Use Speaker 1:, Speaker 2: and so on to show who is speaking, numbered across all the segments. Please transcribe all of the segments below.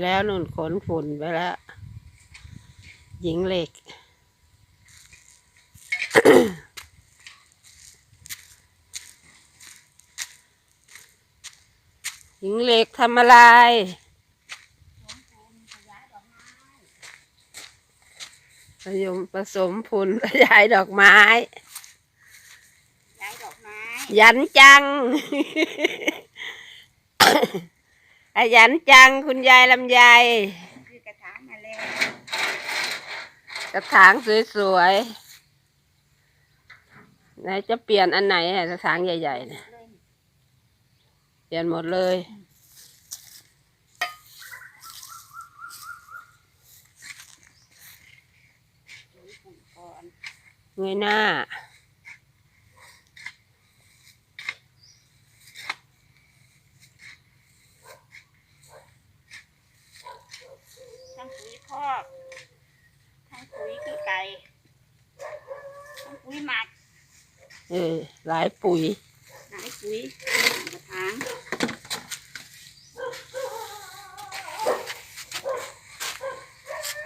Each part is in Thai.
Speaker 1: แล้วนุ่นขนฝุ่นไปแล้วหญิงเหล็ก หญิงเหล็กทำอะไรผยมผสมฝุ่นขยายดอกไม้
Speaker 2: ย้ายดอกไม้
Speaker 1: ยันจัง ขยันจังคุณยายลำไย
Speaker 2: คือกระถางมาแล้ว
Speaker 1: กระถางสวยๆไหนจะเปลี่ยนอันไหนอะกระถางใหญ่ๆเนี่ย
Speaker 2: เป
Speaker 1: ลี่ยนหมดเลยเงยหน้า
Speaker 2: ทั้งปุ๋ยคอกทั้งปุ๋ยขี้ไก่ทั้ง ปุ๋ยหมัก
Speaker 1: เออหลายปุ๋ย
Speaker 2: หลายปุ๋ยกระถาง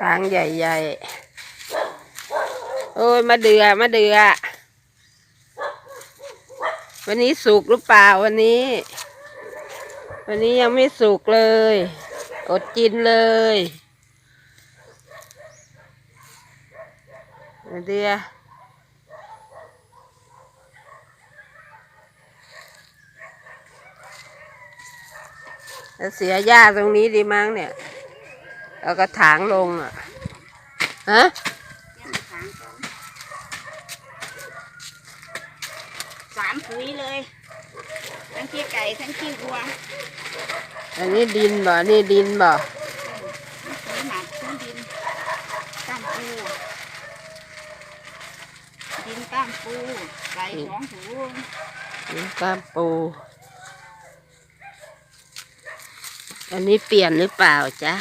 Speaker 1: ทางใหญ่ๆ โอ้ยมาเดือมาเดือ วันนี้สุกหรือเปล่าวันนี้ วันนี้ยังไม่สุกเลย อดกินเลยมาเดือ จะเสียหญ้าตรงนี้ดีมั้งเนี่ย เอากระถางลงอะ ฮะ
Speaker 2: เนี่ยกระถางก่อนสามปุ๋ยเลย ทั้งขี้ไก่ทั้งขี้วัว
Speaker 1: อันนี้ดินบ่ นี่ดินบ่
Speaker 2: ทั้งปุ๋ยหมักทั้งดินก้ามปูดินก้ามปูไก่สองถุง
Speaker 1: ดินกล้ามปู อันนี้เปลี่ยนหรือเปล่าจ๊ะ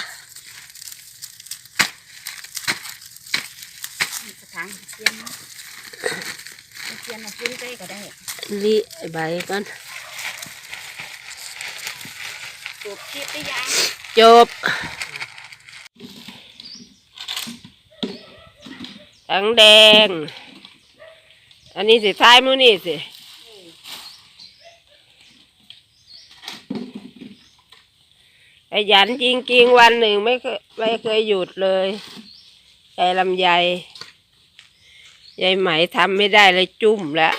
Speaker 2: กระถางเทียนนะเทียนมาขึ้นได้ก็ได้
Speaker 1: ลิใบก่อน
Speaker 2: จบคลิปได้ยัง
Speaker 1: จบทั้งแดง อันนี้สิท้ายมือนี่สิ ขยันจริงๆวันหนึ่งไม่เคยไม่เคยหยุดเลยยายลำไยยายไหมทำไม่ได้เลยจุ่มแล้ว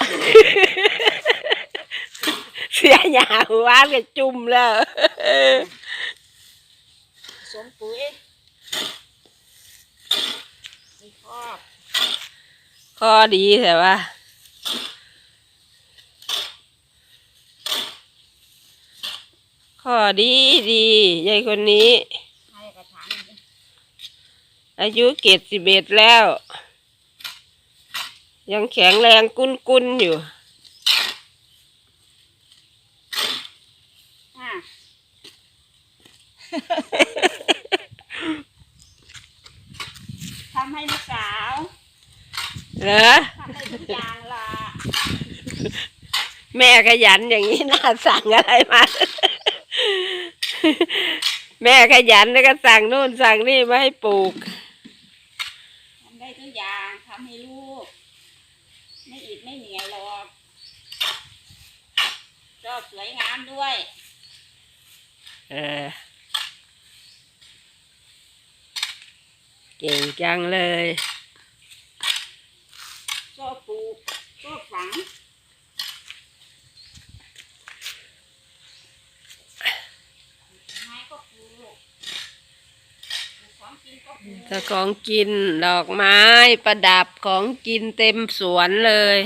Speaker 1: เสียหยาหัวก็จุ่มแล้ว
Speaker 2: สมปุ๋ยมีครอบ
Speaker 1: ข้อดีแต่ว่า ข้อดีดียายคนนี้
Speaker 2: ให้กระถางนี่
Speaker 1: อายุเกตสิบเอ็ดแล้ว ยังแข็งแรงกุ้นกุนๆอยู่
Speaker 2: อะทำให้ลูกสาว
Speaker 1: เหรอ
Speaker 2: ทำให้ทุกอย่างละ
Speaker 1: แม่ขยันอย่างนี้น่าสั่งอะไรมา แม่ขยันแล้วก็สั่งนู่นสั่งนี่มาให้ปลูก
Speaker 2: ทำได้ทุกอย่างทำให้ลูก ไม่อิดไม่เหนื่อยหรอกชอบสวยงามด้วย
Speaker 1: เออ เก่งจังเลย
Speaker 2: ชอบปลูกชอบฝังไม้ก็ปลูกปลูกของกินก็ปลูก
Speaker 1: ถ้าของกินดอกไม้ประดับของกินเต็มสวนเลย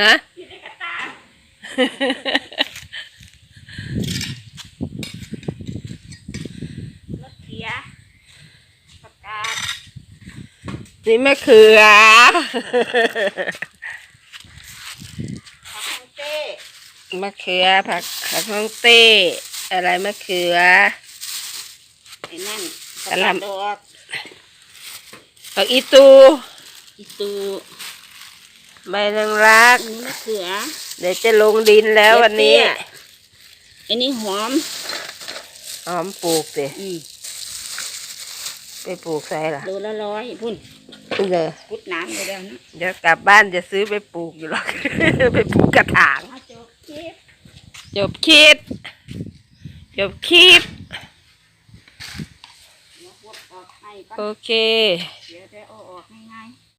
Speaker 1: ฮะ
Speaker 2: อยู่ในกระตารถเขียประกาศ
Speaker 1: นี่มะเขือ
Speaker 2: ผักฮังเต้
Speaker 1: มะเขือผักผักฮองเต้ อะไรมะเขือ
Speaker 2: ไอ้นั่น
Speaker 1: กะหล่ำ
Speaker 2: ดอก
Speaker 1: ผักอีตู
Speaker 2: อีตู
Speaker 1: ใบนางรัก
Speaker 2: มะเขือ
Speaker 1: เดี๋ยวจะลงดินแล้ววันนี้
Speaker 2: เตี้ยอันนี้หอม
Speaker 1: หอมปลูกสิ
Speaker 2: อืม
Speaker 1: ไปปลูกใส่ล่ะ
Speaker 2: โลละร้อยพุ่น
Speaker 1: เดี๋ยว
Speaker 2: พุดน้ำไปแล้วนะ
Speaker 1: เดี๋ยวกลับบ้านจะซื้อไปปลูกอยู่หรอกไปปลูกกระถาง
Speaker 2: มาจบคลิป
Speaker 1: จบคลิปจบคลิป
Speaker 2: เดี๋ยวพวกออกให้ก็
Speaker 1: โอเค